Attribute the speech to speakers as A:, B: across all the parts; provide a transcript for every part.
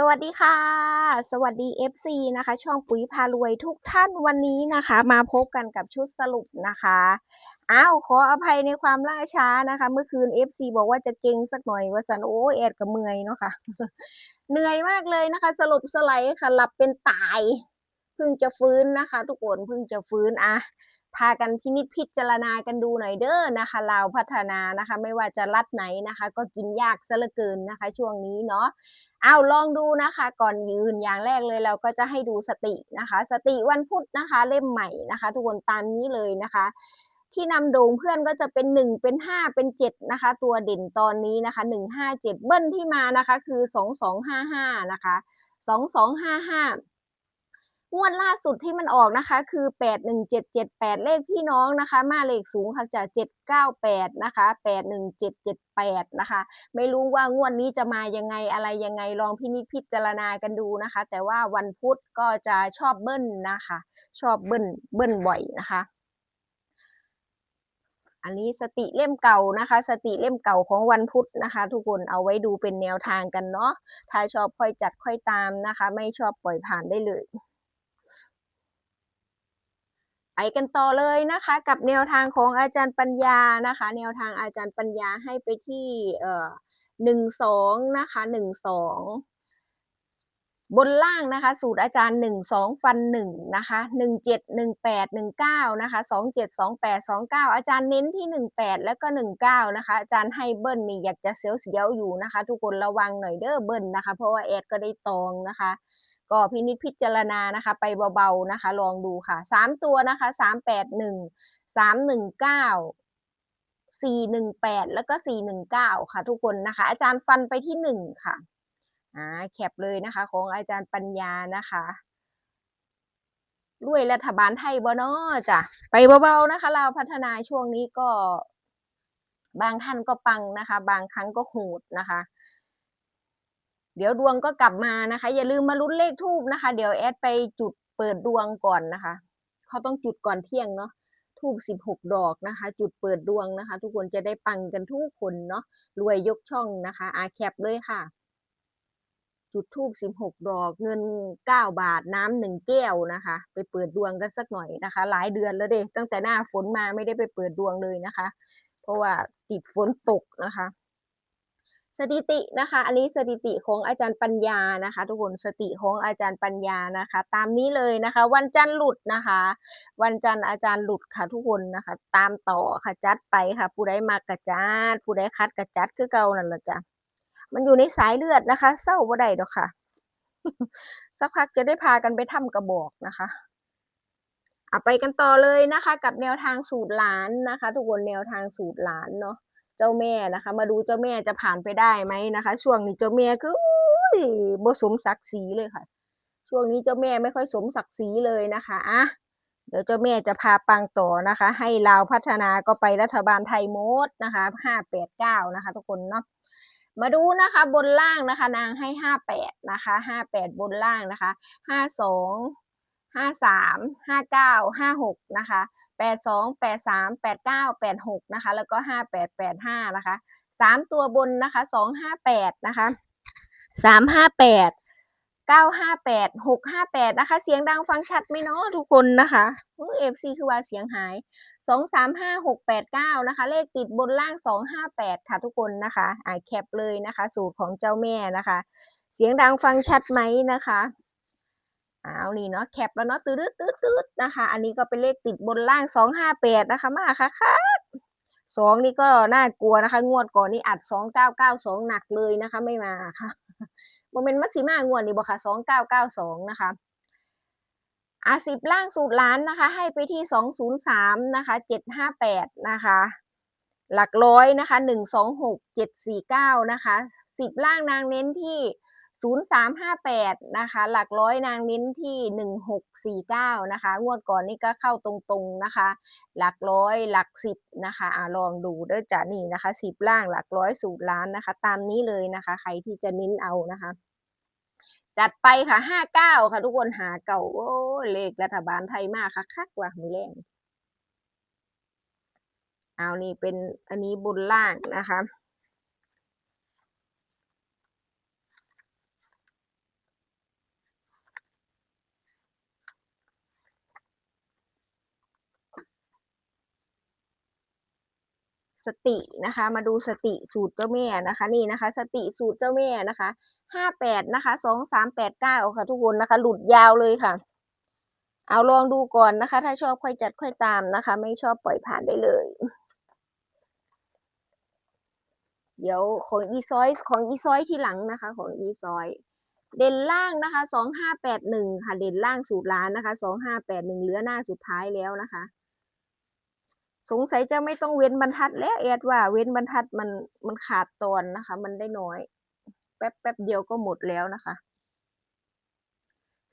A: สวัสดีค่ะ สวัสดี FC นะคะ ช่องปุ๋ยพารวยทุกท่านวันนี้นะคะ มาพบกันกับชุดสรุปนะคะอ้าวขออภัยในความล่าช้านะคะ เมื่อคืน FC บอกว่าจะเก่งสักหน่อยว่าสันโอ้แอดกับเมื่อยเนาะค่ะเหนื่อยมากเลยนะคะสลบสไลด์ค่ะหลับเป็นตายเพิ่งจะฟื้นนะคะ ทุกคนเพิ่งจะฟื้นอะ พากันพินิจพิจารณากันดูหน่อยเด้อนะคะลาวพัฒนานะคะ ไม่ว่าจะรัดไหนนะคะ ก็กินยากซะเหลือเกินนะคะ ช่วงนี้เนาะเอาลองดูนะคะ ก่อนยืนอย่างแรกเลยเราก็จะให้ดูสตินะคะ สติวันพุธนะคะ เล่มใหม่นะคะ ทุกคนตามนี้เลยนะคะที่นำโด่งเพื่อนก็จะเป็นหนึ่งเป็นห้าเป็นเจ็ดนะคะ ตัวเด่นตอนนี้นะคะหนึ่งห้าเจ็ดเบิ้ลที่มานะคะคือสองสองห้าห้านะคะสอ งวดล่าสุดที่มันออกนะคะ คือแปดหนึ่งเจ็ดเจ็ดแปดเลขพี่น้องนะคะ มาเลขสูงค่ะจากเจ็ดเก้าแปดนะคะแปดหนึ่งเจ็ดเจ็ดแปดนะคะ ไม่รู้ว่างวดนี้จะมายังไงอะไรยังไงลองพินิจพิจารณากันดูนะคะ แต่ว่าวันพุธก็จะชอบเบิ้ลนะคะ ชอบเบิ้ลเบิ้ลบ่อยนะคะอันนี้สติเล่มเก่านะคะ สติเล่มเก่าของวันพุธนะคะ ทุกคนเอาไว้ดูเป็นแนวทางกันเนาะถ้าชอบค่อยจัดค่อยตามนะคะ ไม่ชอบปล่อยผ่านได้เลย ไปกันต่อเลยนะคะกับแนวทางของอาจารย์ปัญญานะคะ แนวทางอาจารย์ปัญญาให้ไปที่เอ่อหนึ่งสองนะคะหนึ่งสองบนล่างนะคะ สูตรอาจารย์หนึ่งสองฟันหนึ่งนะคะหนึ่งเจ็ดหนึ่งแปดหนึ่งเก้านะคะสองเจ็ดสองแปดสองเก้าอาจารย์เน้นที่หนึ่งแปดแล้วก็หนึ่งเก้านะคะ อาจารย์ให้เบิ้ลนี่อยากจะเสียวเสียวๆอยู่นะคะ ทุกคนระวังหน่อยเด้อเบิ้ลนะคะ เพราะว่าแอดก็ได้ตองนะคะ ก็พินิจพิจารณานะคะ ไปเบาๆนะคะ ลองดูค่ะสามตัวนะคะสามแปดหนึ่งสามหนึ่งเก้าสี่หนึ่งแปดแล้วก็สี่หนึ่งเก้าค่ะทุกคนนะคะ อาจารย์ฟันไปที่หนึ่งค่ะอ่าแคปเลยนะคะของอาจารย์ปัญญานะคะรวยรัฐบาลไทยบ่นาะจ้ะไปเบาๆนะคะเราพัฒนาช่วงนี้ก็ บางท่านก็ปังนะคะ บางครั้งก็โหดนะคะ เดี๋ยวดวงก็กลับมานะคะ อย่าลืมมาลุ้นเลขทูบนะคะ เดี๋ยวแอดไปจุดเปิดดวงก่อนนะคะ เขาต้องจุดก่อนเที่ยงเนาะทูบสิบหกดอกนะคะ จุดเปิดดวงนะคะ ทุกคนจะได้ปังกันทุกคนเนาะรวยยกช่องนะคะอาแคปเลยค่ะ จุดทูบสิบหกดอกเงินเก้าบาทน้ำหนึ่งแก้วนะคะ ไปเปิดดวงกันสักหน่อยนะคะ หลายเดือนแล้วเด้ตั้งแต่หน้าฝนมาไม่ได้ไปเปิดดวงเลยนะคะ เพราะว่าติดฝนตกนะคะ สถิตินะคะ อันนี้สถิติของอาจารย์ปัญญานะคะ ทุกคนสถิติของอาจารย์ปัญญานะคะ ตามนี้เลยนะคะ วันจันทร์หลุดนะคะ วันจันทร์อาจารย์หลุดค่ะ ทุกคนนะคะ ตามต่อค่ะจัดไปค่ะ ผู้ใดมากกระจัดผู้ใดคัดกระจัดคือเก่านั่นแหละจ้ะมันอยู่ในสายเลือดนะคะ เศร้าบ่ได้ดอกค่ะ สักพักจะได้พากันไปทำกระบอกนะคะเอาไปกันต่อเลยนะคะ กับแนวทางสูตรหลานนะคะ ทุกคนแนวทางสูตรหลานเนาะ เจ้าแม่นะคะ มาดูเจ้าแม่จะผ่านไปได้ไหมนะคะ ช่วงนี้เจ้าแม่คือบ่สมศักดิ์ศรีเลยค่ะ ช่วงนี้เจ้าแม่ไม่ค่อยสมศักดิ์ศรีเลยนะคะอะเดี๋ยวเจ้าแม่จะพาปังต่อนะคะ ให้ลาวพัฒนาก็ไปรัฐบาลไทยโมดนะคะห้าแปดเก้านะคะ ทุกคนเนาะมาดูนะคะบนล่างนะคะ นางให้ห้าแปดนะคะห้าแปดบนล่างนะคะห้าสอง ห้าสามห้าเก้าห้าหกนะคะแปดสองแปดสามแปดเก้าแปดหกนะคะแล้วก็ห้าแปดแปดห้านะคะสามตัวบนนะคะสองห้าแปดนะคะสามห้าแปดเก้าห้าแปดหกห้าแปดนะคะ เสียงดังฟังชัดไหมเนาะทุกคนนะคะเอฟซีคือว่าเสียงหายสองสามห้าหกแปดเก้านะคะ เลขติดบนล่างสองห้าแปดค่ะทุกคนนะคะอ่าแคปเลยนะคะ สูตรของเจ้าแม่นะคะ เสียงดังฟังชัดไหมนะคะ เอานี่เนาะแคปแล้วเนาะตืดตืดตืดนะคะ อันนี้ก็เป็นเลขติดบนล่างสองห้าแปดนะคะมาค่ะค่ะสองนี่ก็น่ากลัวนะคะ งวดก่อนนี่อัดสองเก้าเก้าสองหนักเลยนะคะ ไม่มาค่ะโมเมนต์มัสซิมางวดนี่บอกค่ะสองเก้าเก้าสองนะคะอาสิบล่างสูตรล้านนะคะ ให้ไปที่สองศูนย์สามนะคะเจ็ดห้าแปดนะคะ หลักร้อยนะคะหนึ่งสองหกเจ็ดสี่เก้านะคะสิบล่างนางเน้นที่ ศูนย์สามห้าแปดนะคะ หลักร้อยนางเน้นที่หนึ่งหกสี่เก้านะคะ งวดก่อนนี่ก็เข้าตรงๆนะคะ หลักร้อยหลักสิบนะคะอ่าลองดูเด้อจ้ะนี่นะคะสิบล่างหลักร้อยสูตรล้านนะคะ ตามนี้เลยนะคะ ใครที่จะเน้นเอานะคะ จัดไปค่ะห้าเก้าค่ะทุกคนหาเก่า โอ้เลขรัฐบาลไทยมากค่ะคักว่ะมือแรงเอานี่เป็นอันนี้บนล่างนะคะ สตินะคะ มาดูสติสูตรเจ้าแม่นะคะ นี่นะคะ สติสูตรเจ้าแม่นะคะห้าแปดนะคะสองสามแปดเก้าค่ะ ทุกคนนะคะ หลุดยาวเลยค่ะ เอาลองดูก่อนนะคะ ถ้าชอบค่อยจัดค่อยตามนะคะ ไม่ชอบปล่อยผ่านได้เลย เดี๋ยวของอีซอยของอีซอยที่หลังนะคะ ของอีซอย เด่นล่างนะคะสองห้าแปดหนึ่งค่ะ เด่นล่างสูตรล้านนะคะสองห้าแปดหนึ่งเหลือหน้าสุดท้ายแล้วนะคะ สงสัยจะไม่ต้องเว้นบรรทัดแล้วแอดว่าเว้นบรรทัดมันมันขาดตอนนะคะ มันได้น้อย แป๊บแป๊บเดียวก็หมดแล้วนะคะ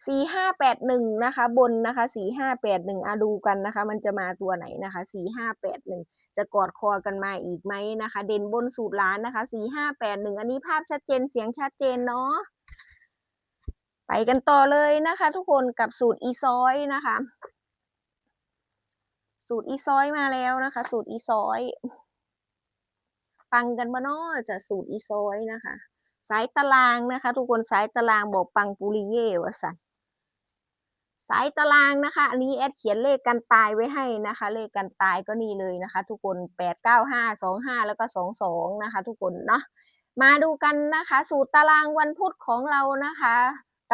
A: สี่ห้าแปดหนึ่งนะคะ บนนะคะสี่ห้าแปดหนึ่งอาดูกันนะคะ มันจะมาตัวไหนนะคะสี่ห้าแปดหนึ่งจะกอดคอกันมาอีกไหมนะคะ เด่นบนสูตรล้านนะคะสี่ห้าแปดหนึ่งอันนี้ภาพชัดเจนเสียงชัดเจนเนาะไปกันต่อเลยนะคะ ทุกคนกับสูตรอีซอยนะคะ สูตรอีซอยมาแล้วนะคะ สูตรอีซอย ปังกันมาเนาะจะสูตรอีซอยนะคะ สายตารางนะคะ ทุกคนสายตารางบอกปังปุริเย่วะสันสายตารางนะคะอันนี้แอดเขียนเลขกันตายไว้ให้นะคะ เลขกันตายก็นี่เลยนะคะ ทุกคนแปดเก้าห้าสองห้าแล้วก็สองสองนะคะ ทุกคนเนาะมาดูกันนะคะ สูตรตารางวันพุธของเรานะคะ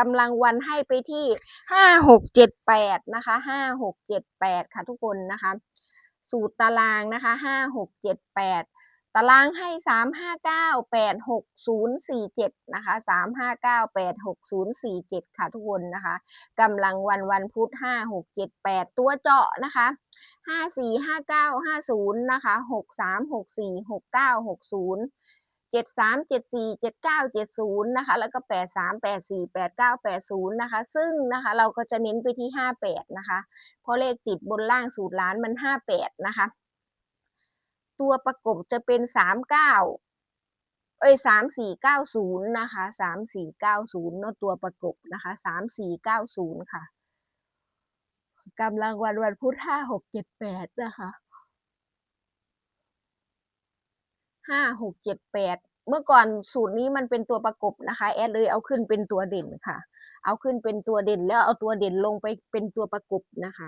A: กำลังวันให้ไปที่ห้าหกเจ็ดแปดนะคะห้าหกเจ็ดแปดค่ะทุกคนนะคะ สูตรตารางนะคะห้าหกเจ็ดแปดตารางให้สามห้าเก้าแปดหกศูนย์สี่เจ็ดนะคะสามห้าเก้าแปดหกศูนย์สี่เจ็ดค่ะทุกคนนะคะกำลังวันวันพุธห้าหกเจ็ดแปดตัวเจาะนะคะห้าสี่ห้าเก้าห้าศูนย์นะคะหกสามหกสี่หกเก้าหกศูนย์ จ็ดสามเจ็ดสี่เจ็ดเก้าเจ็ดศูนย์นะคะ แล้วก็แปดสามแปดสี่แปดเก้าแปดศูนย์นะคะ ซึ่งนะคะเราก็จะเน้นไปที่ห้าแปดนะคะ เพราะเลขติดบนล่างสูตรล้านมันห้าแปดนะคะ ตัวประกบจะเป็นสามเก้าเอ้ยสามสี่เก้าศูนย์นะคะสามสี่เก้าศูนย์เนตัวประกบนะคะสามสี่เก้าศูนย์ค่ะกำลังวันวันพุธห้าหกเจ็ดแปดนะคะ ห้าหกเจ็ดแปดเมื่อก่อนสูตรนี้มันเป็นตัวประกบนะคะ แอดเลยเอาขึ้นเป็นตัวเด่นค่ะ เอาขึ้นเป็นตัวเด่นแล้วเอาตัวเด่นลงไปเป็นตัวประกบนะคะ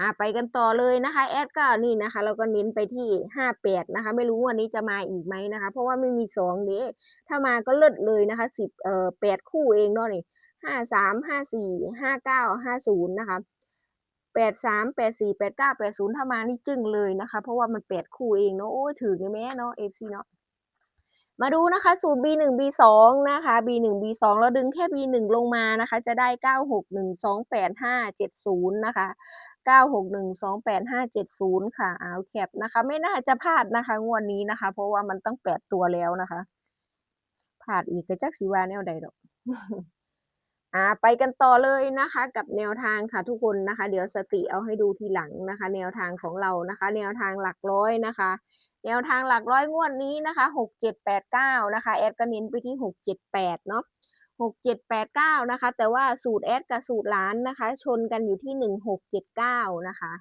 A: อ่าไปกันต่อเลยนะคะ แอดก็นี่นะคะ เราก็เน้นไปที่ห้าแปดนะคะ ไม่รู้วันนี้จะมาอีกไหมนะคะ เพราะว่าไม่มีสองนี้ถ้ามาก็เลิศเลยนะคะสิบเอ่อแปดคู่เองเนาะนี่ห้าสามห้าสี่ห้าเก้าห้าศูนย์นะคะ แปดสามแปดสี่แปดเก้าแปดศูนย์ถ้ามานี่จึ้งเลยนะคะ เพราะว่ามันแปดคู่เองเนาะโอ้ยถือไงแม่เนาะเอฟซีเนาะมาดูนะคะสูตร B1 B2 นะคะ B1 B2 เราดึงแค่ B1 ลงมานะคะ จะได้ 961285570 นะคะ 961285570 ค่ะเอาแคปนะคะ ไม่น่าจะพลาดนะคะ งวดนี้นะคะ เพราะว่ามันตั้ง 8 ตัวแล้วนะคะพลาดอีกก็จักสิว่าแนวใดดอก อ่าไปกันต่อเลยนะคะกับแนวทางค่ะทุกคนนะคะ เดี๋ยวสติเอาให้ดูทีหลังนะคะ แนวทางของเรานะคะ แนวทางหลักร้อยนะคะ แนวทางหลักร้อยงวดนี้นะคะหกเจ็ดแปดเก้านะคะแอดก็เน้นไปที่หกเจ็ดแปดเนาะหกเจ็ดแปดเก้านะคะ แต่ว่าสูตรแอดกับสูตรล้านนะคะ ชนกันอยู่ที่หนึ่งหกเจ็ดเก้านะคะ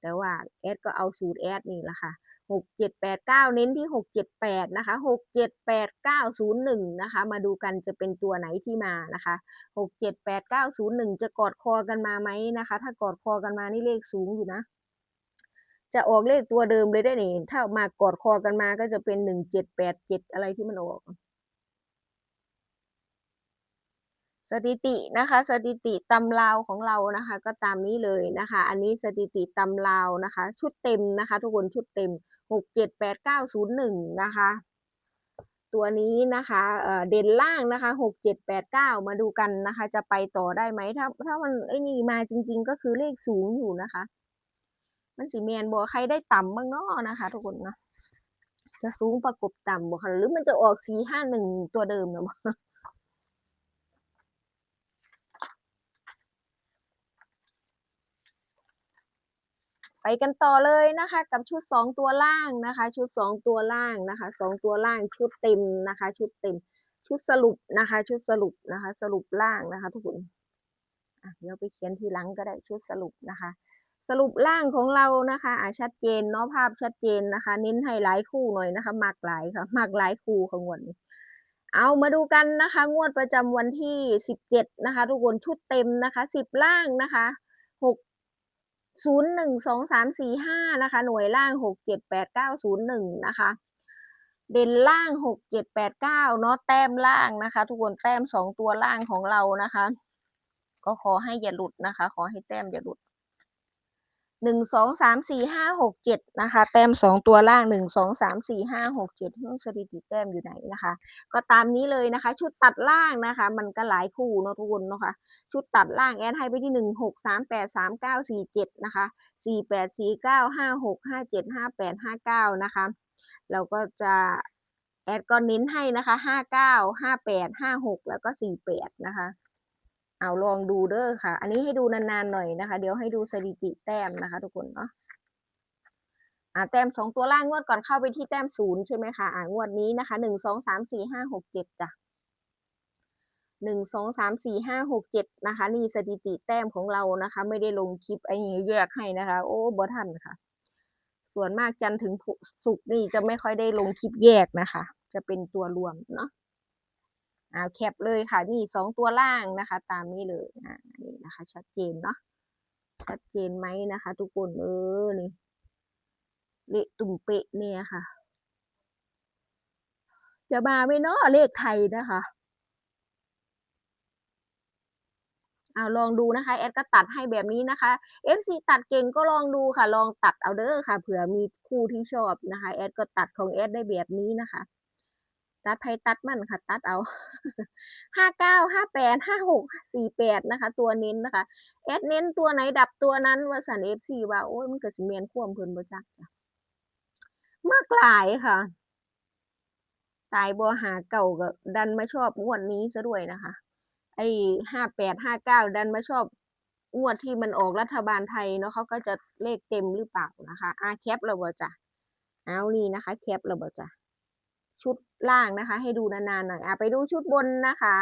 A: แต่ว่าแอดก็เอาสูตรแอดนี่แหละค่ะ หกเจ็ดแปดเก้าเน้นที่หกเจ็ดแปดนะคะหกเจ็ดแปดเก้าศูนย์หนึ่งนะคะมาดูกันจะเป็นตัวไหนที่มานะคะหกเจ็ดแปดเก้าศูนย์หนึ่งจะกอดคอกันมาไหมนะคะ ถ้ากอดคอกันมานี่เลขสูงอยู่นะจะออกเลขตัวเดิมเลยได้นี่ถ้ามากอดคอกันมาก็จะเป็นหนึ่งเจ็ดแปดเจ็ดอะไรที่มันออก สถิตินะคะ สถิติตำราวของเรานะคะ ก็ตามนี้เลยนะคะ อันนี้สถิติตำราวนะคะ ชุดเต็มนะคะ ทุกคนชุดเต็ม หกเจ็ดแปดเก้าศูนย์หนึ่งนะคะ ตัวนี้นะคะเด่นล่างนะคะหกเจ็ดแปดเก้ามาดูกันนะคะ จะไปต่อได้ไหมถ้าถ้ามันไอ้นี่มาจริง ๆ ก็คือเลขสูงอยู่นะคะ มันสีแมนบอกใครได้ต่ำบ้างเนาะนะคะ ทุกคนเนาะจะสูงประกบต่ำบอกค่ะหรือมันจะออกสี่ห้าหนึ่งตัวเดิมเนาะ ไปกันต่อเลยนะคะ กับชุดสองตัวล่างนะคะ ชุดสองตัวล่างนะคะสองตัวล่างชุดเต็มนะคะ ชุดเต็ม ชุดสรุปนะคะ ชุดสรุปนะคะ สรุปล่างนะคะ ทุกคนเดี๋ยวไปเขียนทีหลังก็ได้ชุดสรุปนะคะ สรุปล่างของเรานะคะอะชัดเจนเนาะภาพชัดเจนนะคะ เน้นให้หลายคู่หน่อยนะคะมากหลายค่ะมากหลายคู่ของงวดนี้เอามาดูกันนะคะ งวดประจำวันที่สิบเจ็ดนะคะ ทุกคนชุดเต็มนะคะสิบล่างนะคะ ศูนย์หนึ่งสองสามสี่ห้านะคะ หน่วยล่างหกเจ็ดแปดเก้าศูนย์หนึ่งนะคะ เด่นล่างหกเจ็ดแปดเก้าเนาะแต้มล่างนะคะ ทุกคนแต้มสองตัวล่างของเรานะคะ ก็ขอให้อย่าหลุดนะคะ ขอให้แต้มอย่าหลุด หนึ่งสองสามสี่ห้าหกเจ็ดนะคะ แต้มสองตัวล่างหนึ่งสองสามสี่ห้าหกเจ็ดสถิติแต้มอยู่ไหนนะคะ ก็ตามนี้เลยนะคะ ชุดตัดล่างนะคะ มันก็หลายคู่เนาะทุกคนเนาะค่ะชุดตัดล่างแอดให้ไปที่หนึ่งหกสามแปดสามเก้าสี่เจ็ดนะคะสี่แปดสี่เก้าห้าหกห้าเจ็ดห้าแปดห้าเก้านะคะ เราก็จะแอดก็เน้นให้นะคะห้าเก้าห้าแปดห้าหกแล้วก็สี่แปดนะคะ เอาลองดูเด้อค่ะ อันนี้ให้ดูนานๆหน่อยนะคะ เดี๋ยวให้ดูสถิติแต้มนะคะ ทุกคนเนาะอ่าแต้มสองตัวล่างงวดก่อนเข้าไปที่แต้มศูนย์ใช่ไหมคะอ่างวดนี้นะคะหนึ่งสองสามสี่ห้าหกเจ็ดจ้ะหนึ่งสองสามสี่ห้าหกเจ็ดนะคะ นี่สถิติแต้มของเรานะคะ ไม่ได้ลงคลิปไอ้นี้แยกให้นะคะ โอ้บ่ทันค่ะ ส่วนมากจันถึงพุกนี่จะไม่ค่อยได้ลงคลิปแยกนะคะ จะเป็นตัวรวมเนาะ อ่าแคปเลยค่ะ นี่สองตัวล่างนะคะ ตามนี้เลยอ่านี่นะคะ ชัดเจนเนาะชัดเจนไหมนะคะ ทุกคนเออนี่เละตุ่มเปะเนี่ยค่ะ จะมาไหมเนาะเลขไทยนะคะเอาลองดูนะคะแอดก็ตัดให้แบบนี้นะคะ FC ตัดเก่งก็ลองดูค่ะ ลองตัดเอาเด้อค่ะเผื่อมีคู่ที่ชอบนะคะแอดก็ตัดของแอดได้แบบนี้นะคะ ตัดไทยตัดมันค่ะ ตัดเอาห้าเก้าห้าแปดห้าหกสี่แปดนะคะ ตัวเน้นนะคะแอดเน้นตัวไหนดับตัวนั้นว่าสัน FC ว่าโอ้ยมันเก็สิเมียนควมเพิ่นบ่จักจ้ะมากหลายค่ะ ตายบัวหาเก่าก็ดันมาชอบงวดนี้ซะด้วยนะคะ ไอ้ห้าแปดห้าเก้าดันมาชอบงวดที่มันออกรัฐบาลไทยเนาะเขาก็จะเลขเต็มหรือเปล่านะคะอาแคปเราบ่จ้ะเอานี่นะคะ แคปเราบ่จ้ะ ชุดล่างนะคะ ให้ดูนานๆหน่อยอะไปดูชุดบนนะคะ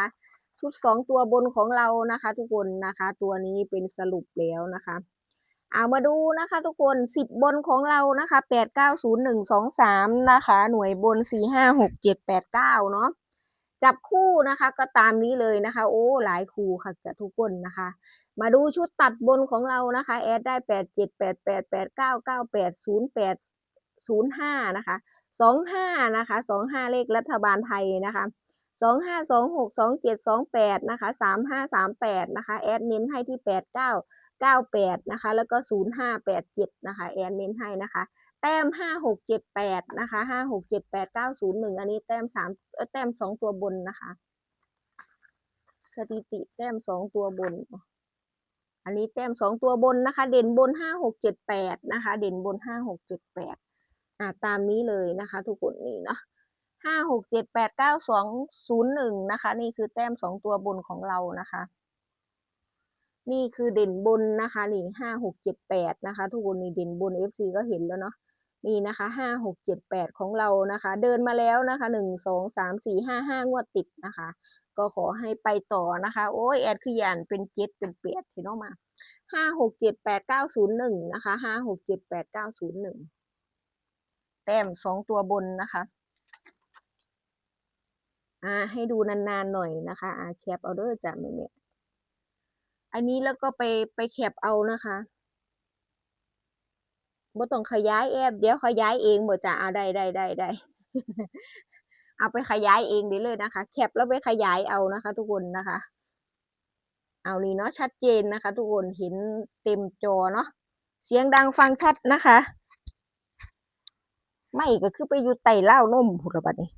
A: ชุดสองตัวบนของเรานะคะ ทุกคนนะคะ ตัวนี้เป็นสรุปแล้วนะคะเอามาดูนะคะทุกคนสิบบนของเรานะคะแปดเก้าศูนย์หนึ่งสองสามนะคะ หน่วยบนสี่ห้าหกเจ็ดแปดเก้าเนาะจับคู่นะคะก็ตามนี้เลยนะคะ โอ้หลายคู่ค่ะจะทุกคนนะคะ มาดูชุดตัดบนของเรานะคะ แอดได้แปดเจ็ดแปดแปดแปดเก้าเก้าแปดศูนย์แปดศูนย์ห้านะคะ สองห้านะคะสองห้าเลขรัฐบาลไทยนะคะสองห้าสองหกสองเจ็ดสองแปดนะคะสามห้าสามแปดนะคะแอดเน้นให้ที่แปดเก้าเก้าแปดนะคะแล้วก็ศูนย์ห้าแปดเจ็ดนะคะแอนเน้นให้นะคะ แต้มห้าหกเจ็ดแปดนะคะห้าหกเจ็ดแปดเก้าศูนย์หนึ่งอันนี้แต้มสามแต้มสองตัวบนนะคะ สถิติแต้มสองตัวบน อันนี้แต้มสองตัวบนนะคะ เด่นบนห้าหกเจ็ดแปดนะคะ เด่นบนห้าหกเจ็ดแปด อ่าตามนี้เลยนะคะ ทุกคนนี่เนาะห้าหกเจ็ดแปดเก้าสองศูนย์หนึ่งนะคะ นี่คือแต้มสองตัวบนของเรานะคะ นี่คือเด่นบนนะคะนี่ห้าหกเจ็ดแปดนะคะ ทุกคนนี่เด่นบน FC ก็เห็นแล้วเนาะนี่นะคะห้าหกเจ็ดแปดของเรานะคะ เดินมาแล้วนะคะหนึ่งสองสามสี่ห้าห้างวดติดนะคะ ก็ขอให้ไปต่อนะคะ โอ้ยแอดคือยานเป็นเจ็ดเป็นเปียดที่น้องมาห้าหกเจ็ดแปดเก้าศูนย์หนึ่งนะคะห้าหกเจ็ดแปดเก้าศูนย์หนึ่ง แต้มสองตัวบนนะคะอ่าให้ดูนานๆหน่อยนะคะอ่าแคปเอาเด้อจ้ะแม่แม่อันนี้แล้วก็ไปไปแคปเอานะคะบ่ต้องขยายแอปเดี๋ยวขยายเองบ่จ้ะเอาได้ได้ได้ได้เอาไปขยายเองได้เลยนะคะ แคปแล้วไปขยายเอานะคะ ทุกคนนะคะ เอานี่เนาะชัดเจนนะคะ ทุกคนเห็นเต็มจอเนาะเสียงดังฟังชัดนะคะ ไม่ก็คือไปอยู่ไต่เล่านมพุทธบัดนี้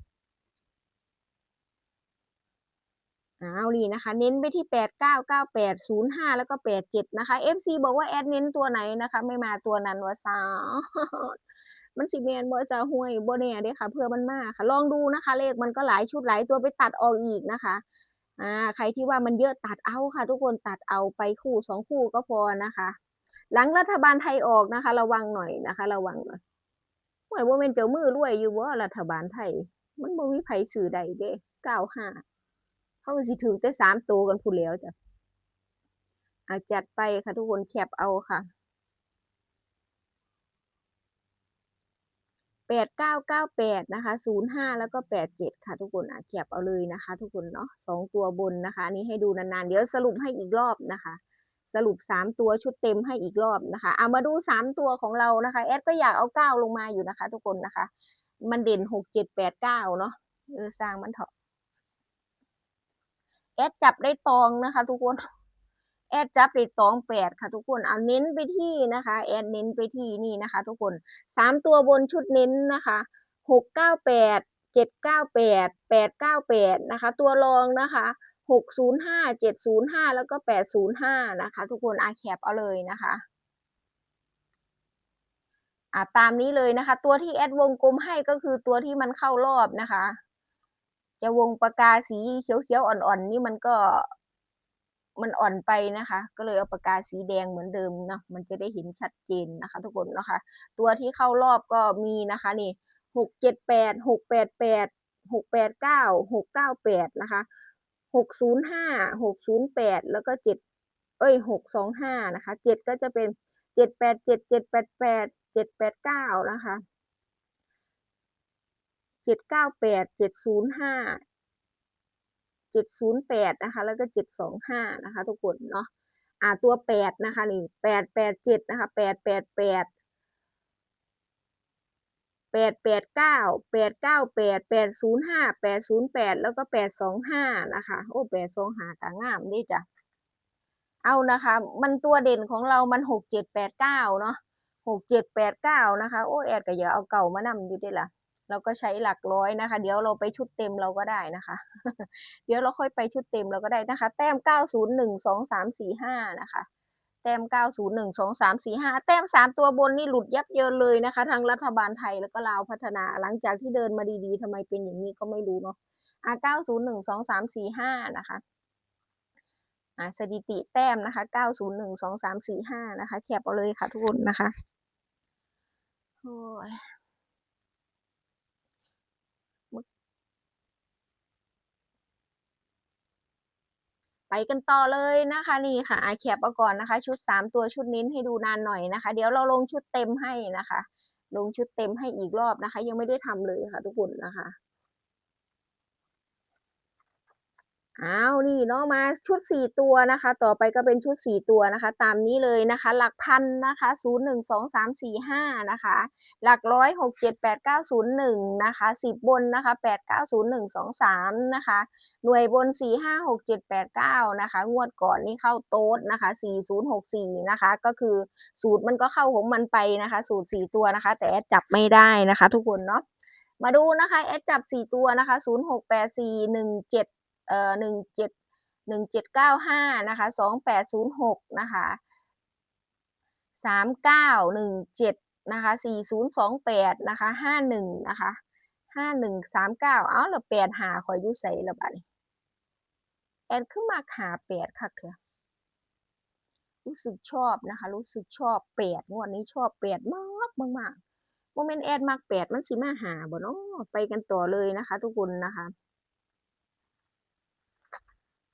A: เอานี่นะคะ เน้นไปที่แปดเก้าเก้าแปดศูนย์ห้าแล้วก็แปดเจ็ดนะคะ FC บอกว่าแอดเน้นตัวไหนนะคะ ไม่มาตัวนั้นว่าซามันสิเมนบ่จะห่วยบ่แน่เด้ค่ะ เพื่อมันมากค่ะ ลองดูนะคะ เลขมันก็หลายชุดหลายตัวไปตัดออกอีกนะคะอ่าใครที่ว่ามันเยอะตัดเอาค่ะ ทุกคนตัดเอาไปคู่สองคู่ก็พอนะคะ หลังรัฐบาลไทยออกนะคะ ระวังหน่อยนะคะ ระวังหน่อย ห่วยบ่แม่นเจ้ามือรวยอยู่บ่รัฐบาลไทย มันบ่มีไผซื้อได้เด้เก้าห้าเขาก็สิถึงแต่สามตัวกันพูนแล้วจ้ะอาจัดไปค่ะทุกคนแคปเอาค่ะแปดเก้าเก้าแปดนะคะศูนย์ห้าแล้วก็แปดเจ็ดค่ะ ทุกคนอะแคปเอาเลยนะคะ ทุกคนเนาะสองตัวบนนะคะนนี้ให้ดูนานๆ เดี๋ยวสรุปให้อีกรอบนะคะ สรุปสามตัวชุดเต็มให้อีกรอบนะคะเอามาดูสามตัวของเรานะคะแอดก็อยากเอาเก้าลงมาอยู่นะคะ ทุกคนนะคะ มันเด่นหกเจ็ดแปดเก้าเนาะเออสร้างมันเถอะแอดจับได้ตองนะคะ ทุกคนแอดจับได้ตองแปดค่ะ ทุกคนเอาเน้นไปที่นะคะแอดเน้นไปที่นี่นะคะ ทุกคนสามตัวบนชุดเน้นนะคะหกเก้าแปดเจ็ดเก้าแปดแปดเก้าแปดนะคะ ตัวรองนะคะ หกศูนย์ห้าเจ็ดศูนย์ห้าแล้วก็แปดศูนย์ห้านะคะ ทุกคนอาแคปเอาเลยนะคะอ่าตามนี้เลยนะคะ ตัวที่แอดวงกลมให้ก็คือตัวที่มันเข้ารอบนะคะ จะวงปากกาสีเขียวๆอ่อนๆนี่มันก็มันอ่อนไปนะคะ ก็เลยเอาปากกาสีแดงเหมือนเดิมเนาะมันจะได้เห็นชัดเจนนะคะ ทุกคนนะคะ ตัวที่เข้ารอบก็มีนะคะนี่หกเจ็ดแปดหกแปดแปดหกแปดเก้าหกเก้าแปดนะคะ หกศูนย์ห้าหกศูนย์แปดแล้วก็เจ็ดเอ้ยหกสองห้านะคะเจ็ดก็จะเป็นเจ็ดแปดเจ็ดเจ็ดแปดแปดเจ็ดแปดเก้านะคะเจ็ดเก้าแปดเจ็ดศูนย์ห้าเจ็ดศูนย์แปดนะคะ แล้วก็เจ็ดสองห้านะคะ ทุกคนเนาะอ่าตัวแปดนะคะนี่แปดแปดเจ็ดนะคะแปดแปดแปด แปดแปดเก้าแปดเก้าแปดแปดศูนย์ห้าแปดศูนย์แปดแล้วก็แปดสองห้านะคะ โอ้แปดสองห้ากงามดีจ้ะเอานะคะ มันตัวเด่นของเรามันหกเจ็ดแปดเก้าเนาะหกเจ็ดแปดเก้านะคะ โอ้แอดก็อย่าเอาเก่ามานำอยู่ด้ล่ะเราก็ใช้หลักร้อยนะคะ เดี๋ยวเราไปชุดเต็มเราก็ได้นะคะ เดี๋ยวเราค่อยไปชุดเต็มเราก็ได้นะคะ แต้มเก้าศูนย์หนึ่งสองสามสี่ห้านะคะ แต้มเก้าศูนย์หนึ่งสองสามสี่ห้าแต้มสามตัวบนนี่หลุดยับเยินเลยนะคะ ทางรัฐบาลไทยแล้วก็ลาวพัฒนาหลังจากที่เดินมาดีๆทำไมเป็นอย่างนี้ก็ไม่รู้เนาะอ่าเก้าศูนย์หนึ่งสองสามสี่ห้านะคะอะสถิติแต้มนะคะเก้าศูนย์หนึ่งสองสามสี่ห้านะคะแคปเอาเลยค่ะทุกคนนะคะโอ้ย ไปกันต่อเลยนะคะนี่ค่ะอาแคปเอก่อนนะคะ ชุดสามตัวชุดนิ้นให้ดูนานหน่อยนะคะ เดี๋ยวเราลงชุดเต็มให้นะคะ ลงชุดเต็มให้อีกรอบนะคะ ยังไม่ได้ทำเลยค่ะทุกคนนะคะ อ้าวนี่เนาะมาชุดสี่ตัวนะคะ ต่อไปก็เป็นชุดสี่ตัวนะคะ ตามนี้เลยนะคะ หลักพันนะคะศูนย์หนึ่งสองสามสี่ห้านะคะ หลักร้อยหกเจ็ดแปดเก้าศูนย์หนึ่งนะคะสิบบนนะคะแปดเก้าศูนย์หนึ่งสองสามนะคะ หน่วยบนสี่ห้าหกเจ็ดแปดเก้านะคะ งวดก่อนนี่เข้าโต๊ดนะคะสี่ศูนย์หกสี่นะคะ ก็คือสูตรมันก็เข้าของมันไปนะคะ สูตรสี่ตัวนะคะ แต่จับไม่ได้นะคะ ทุกคนเนาะมาดูนะคะแอดจับสี่ตัวนะคะศูนย์หกแปดสี่หนึ่งเจ็ด เอ่อหนึ่งเจ็ดหนึ่งเจ็ดเก้าห้านะคะสองแปดศูนย์หกนะคะสามเก้าหนึ่งเจ็ดนะคะสี่ศูนย์สองแปดนะคะห้าหนึ่งนะคะห้าหนึ่งสามเก้าเอาละแปดหาคอยยุ่ใส่ละบัดนี้แอนขึ้นมาหาแปดค่ะเถอะรู้สึกชอบนะคะ รู้สึกชอบแปดงวดนี้ชอบแปดมากมากมากโมเมนต์แอดมากแปดมันสิมาหาบ่เนาะไปกันต่อเลยนะคะ ทุกคนนะคะ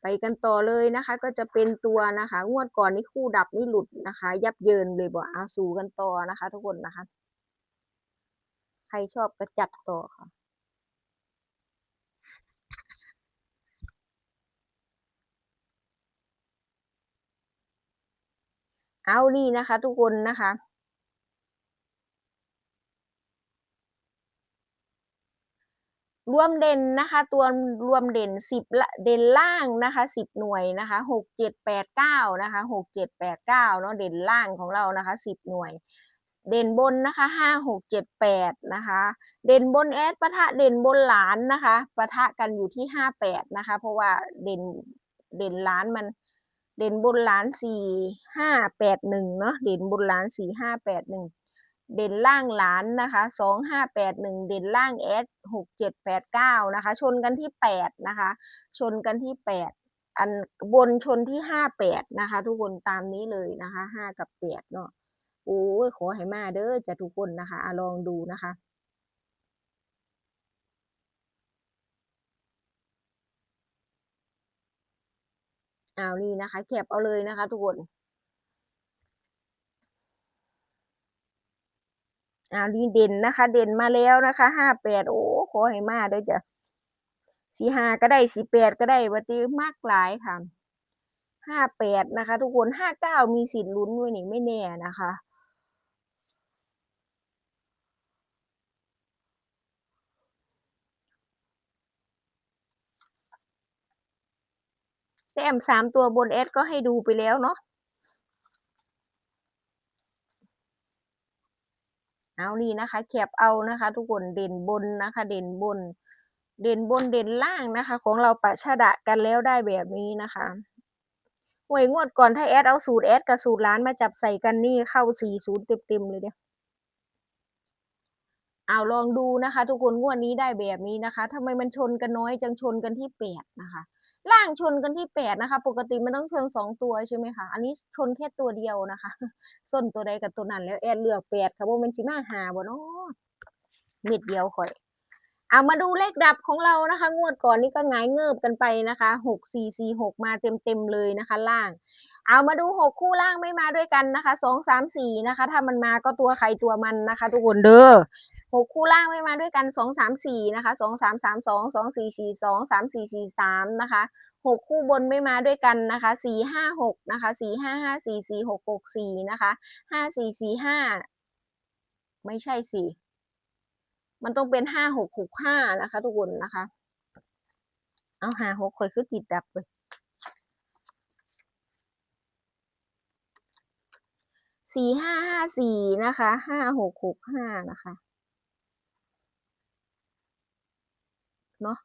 A: ไปกันต่อเลยนะคะ ก็จะเป็นตัวนะคะ งวดก่อนนี่คู่ดับนี่หลุดนะคะ ยับเยินเลยบ่เอาสู่กันต่อนะคะ ทุกคนนะคะ ใครชอบก็จัดต่อค่ะเอานี่นะคะ ทุกคนนะคะ รวมเด่นนะคะ ตัวรวมเด่นสิบเด่นล่างนะคะสิบหน่วยนะคะหกเจ็ดแปดเก้านะคะหกเจ็ดแปดเก้าเนาะเด่นล่างของเรานะคะสิบหน่วย เด่นบนนะคะห้าหกเจ็ดแปดนะคะ เด่นบนแอดปะทะเด่นบนหลานนะคะปะทะกันอยู่ที่ห้าแปดนะคะ เพราะว่าเด่นเด่นล้านมันเด่นบนล้านสี่ห้าแปดหนึ่งเนาะเด่นบนล้านสี่ห้าแปดหนึ่ง เด่นล่างหลานนะคะสองห้าแปดหนึ่งเด่นล่างแอดหกเจ็ดแปดเก้านะคะ ชนกันที่แปดนะคะ ชนกันที่แปดอันบนชนที่ห้าแปดนะคะ ทุกคนตามนี้เลยนะคะห้ากับแปดเนาะโอ้ยขอให้มาเด้อจะทุกคนนะคะอะลองดูนะคะเอานี่นะคะแคปเอาเลยนะคะ ทุกคน อานี่เด่นนะคะ เด่นมาแล้วนะคะห้าแปดโอ้ขอให้มาเด้อจ้ะสี่ห้าก็ได้สี่แปดก็ได้วัติมากหลายค่ะห้าแปดนะคะ ทุกคนห้าเก้ามีสิทธิ์ลุ้นด้วยนี่ไม่แน่นะคะแต้มสามตัวบนเอสก็ให้ดูไปแล้วเนาะ เอานี่นะคะแคบเอานะคะ ทุกคนเด่นบนนะคะ เด่นบน เด่นบนเด่นล่างนะคะ ของเราประชดะกันแล้วได้แบบนี้นะคะหวยงวดก่อนถ้าแอดเอาสูตรแอดกับสูตรร้านมาจับใส่กันนี่เข้าสี่ศูนย์เต็มๆเลยเดียเอาลองดูนะคะ ทุกคนงวดนี้ได้แบบนี้นะคะทำไมมันชนกันน้อยจังชนกันที่แปดนะคะ ล่างชนกันที่แปดนะคะ ปกติมันต้องชนสองตัวใช่ไหมคะอันนี้ชนแค่ตัวเดียวนะคะส้นตัวใดกับตัวนั้นแล้วแอดเลือกแปดค่ะว่ามันชิมาหาบ่เนาะเม็ดเดียวค่อย เอามาดูเลขดับของเรานะคะ งวดก่อนนี่ก็งายเงิบกันไปนะคะหกสี่สี่หกมาเต็มเต็มเลยนะคะล่าง เอามาดูหกคู่ล่างไม่มาด้วยกันนะคะสองสามสี่นะคะ ถ้ามันมาก็ตัวใครตัวมันนะคะ ทุกคนเด้อหกคู่ล่างไม่มาด้วยกันสองสามสี่นะคะสองสามสามสองสองสี่สี่สองสามสี่สี่สามนะคะหกคู่บนไม่มาด้วยกันนะคะสี่ห้าหกนะคะสี่ห้าห้าสี่สี่หกหกสี่นะคะห้าสี่สี่ห้าไม่ใช่สี่ มันต้องเป็นห้าหกหกห้านะคะ ทุกคนนะคะ เอาหาหกคอยขึ้นติดดับเลยสี่ห้าห้าสี่นะคะห้าหกหกห้านะคะเนาะ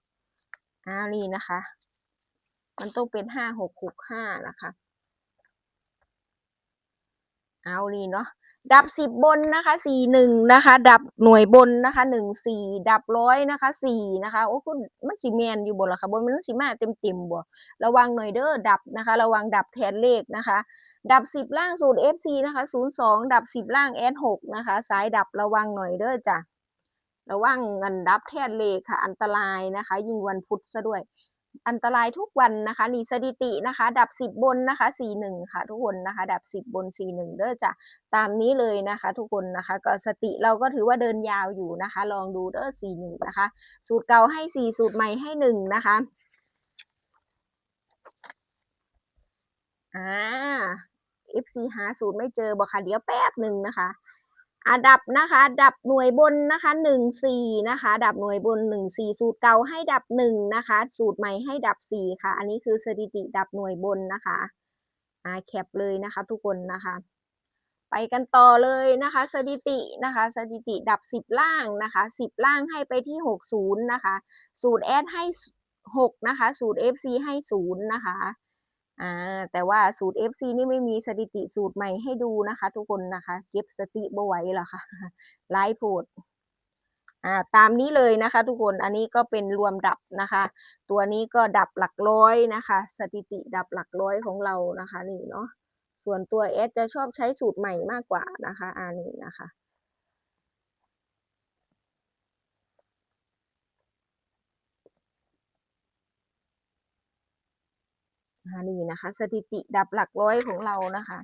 A: อ้าวนี่นะคะ มันต้องเป็นห้าหกหกห้านะคะ เอานี่เนาะ ดับสิบบนนะคะสี่หนึ่งนะคะ ดับหน่วยบนนะคะหนึ่งสี่ดับร้อยนะคะสี่นะคะโอ้คุณมันสีแมนอยู่บนหรอคะบนมันสีมาเต็มเต็มบ่ระวังหน่อยเด้อดับนะคะ ระวังดับแทนเลขนะคะ ดับสิบล่างสูตร FC นะคะศูนย์สองดับสิบล่างแอดหกนะคะสายดับระวังหน่อยเด้อจ้ะระวังเงินดับแทนเลขค่ะอันตรายนะคะ ยิ่งวันพุธซะด้วย อันตรายทุกวันนะคะนี่สถิตินะคะ ดับสิบบนนะคะสี่หนึ่งค่ะทุกคนนะคะ ดับสิบบนสี่หนึ่งเด้อจ้ะตามนี้เลยนะคะ ทุกคนนะคะก็สติเราก็ถือว่าเดินยาวอยู่นะคะ ลองดูเด้อสี่หนึ่งนะคะ สูตรเก่าให้สี่สูตรใหม่ให้หนึ่งนะคะอ่า FC หาสูตรไม่เจอบอกค่ะเดี๋ยวแป๊บหนึ่งนะคะ อ่าดับนะคะ ดับหน่วยบนนะคะหนึ่งสี่นะคะ ดับหน่วยบนหนึ่งสี่สูตรเก่าให้ดับหนึ่งนะคะ สูตรใหม่ให้ดับสี่ค่ะ อันนี้คือสถิติดับหน่วยบนนะคะอ่าแคปเลยนะคะทุกคนนะคะ ไปกันต่อเลยนะคะ สถิตินะคะ สถิติดับสิบล่างนะคะสิบล่างให้ไปที่หกศูนย์นะคะ สูตรแอดให้หกนะคะ สูตร FC ให้ศูนย์นะคะ อ่าแต่ว่าสูตร FC นี่ไม่มีสถิติสูตรใหม่ให้ดูนะคะ ทุกคนนะคะ เก็บสติบไหวหรอคะไลฟ์โพดอ่าตามนี้เลยนะคะ ทุกคนอันนี้ก็เป็นรวมดับนะคะ ตัวนี้ก็ดับหลักร้อยนะคะ สถิติดับหลักร้อยของเรานะคะ นี่เนาะส่วนตัวเอสจะชอบใช้สูตรใหม่มากกว่านะคะอ่านี่นะคะ นี่นะคะ สถิติดับหลักร้อยของเรานะคะ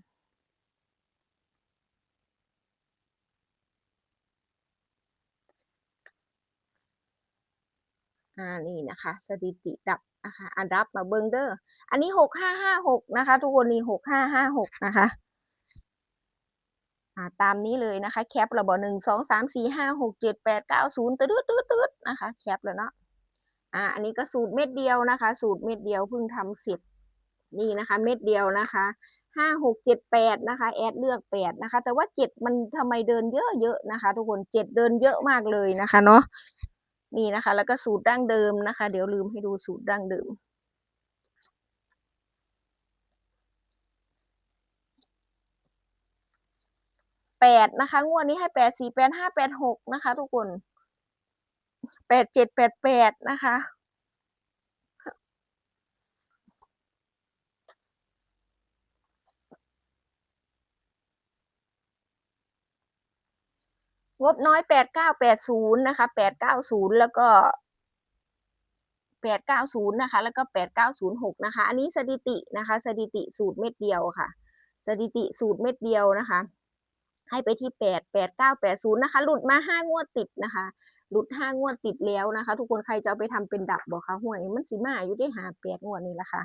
A: อ่านี่นะคะ สถิติดับนะคะอันดับมาเบิงเดอร์อันนี้หกห้าห้าหกนะคะ ทุกคนนี่หกห้าห้าหกนะคะอ่าตามนี้เลยนะคะ แคประบบหนึ่งสองสามสี่ห้าหกเจ็ดแปดเก้าศูนย์ตืดตืดตืดนะคะ แคปแล้วเนาะอ่าอันนี้ก็สูตรเม็ดเดียวนะคะ สูตรเม็ดเดียวเพิ่งทำเสร็จ นี่นะคะเม็ดเดียวนะคะห้าหกเจ็ดแปดนะคะแอดเลือกแปดนะคะ แต่ว่าเจ็ดมันทำไมเดินเยอะเยอะนะคะ ทุกคนเจ็ดเดินเยอะมากเลยนะคะเนาะนี่นะคะ แล้วก็สูตรดั้งเดิมนะคะ เดี๋ยวลืมให้ดูสูตรดั้งเดิมแปดนะคะ งวดนี้ให้แปดสี่แปดห้าแปดหกนะคะ ทุกคนแปดเจ็ดแปดแปดนะคะ งบน้อยแปดเก้าแปดศูนย์นะคะแปดเก้าศูนย์แล้วก็แปดเก้าศูนย์นะคะ แล้วก็แปดเก้าศูนย์หกนะคะ อันนี้สถิตินะคะ สถิติสูตรเม็ดเดียวค่ะ สถิติสูตรเม็ดเดียวนะคะ ให้ไปที่แปดแปดเก้าแปดศูนย์นะคะ หลุดมาห้างวดติดนะคะ หลุดห้างวดติดแล้วนะคะ ทุกคนใครจะเอาไปทำเป็นดับบอกคะห่วยมันสิมาอยู่ได้หาแปดงวดนี่แหละค่ะ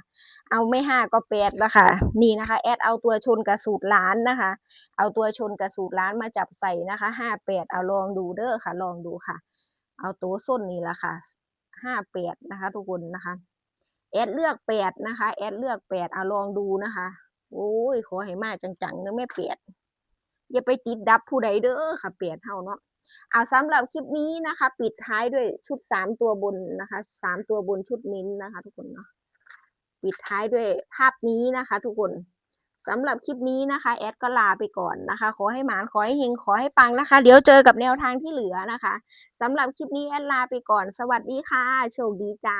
A: เอาไม่ห้าก็แปดละค่ะ นี่นะคะ แอดเอาตัวชนกับสูตรล้านนะคะ เอาตัวชนกับสูตรล้านมาจับใส่นะคะห้าแปดเอาลองดูเด้อค่ะ ลองดูค่ะ เอาตัวส้นนี่แหละค่ะห้าแปดนะคะ ทุกคนนะคะแอดเลือกแปดนะคะ แอดเลือกแปดเอาลองดูนะคะโอ้ยขอให้มาจังๆเนื้อไม่เปียดอย่าไปติดดับผู้ใดเด้อค่ะเปียดเท่าเนาะ เอาสำหรับคลิปนี้นะคะ ปิดท้ายด้วยชุดสามตัวบนนะคะสามตัวบนชุดนิ้นนะคะ ทุกคนเนาะปิดท้ายด้วยภาพนี้นะคะ ทุกคนสำหรับคลิปนี้นะคะ แอดก็ลาไปก่อนนะคะ ขอให้หมานขอให้เฮงขอให้ปังนะคะ เดี๋ยวเจอกับแนวทางที่เหลือนะคะสำหรับคลิปนี้แอดลาไปก่อน สวัสดีค่ะ โชคดีจ้า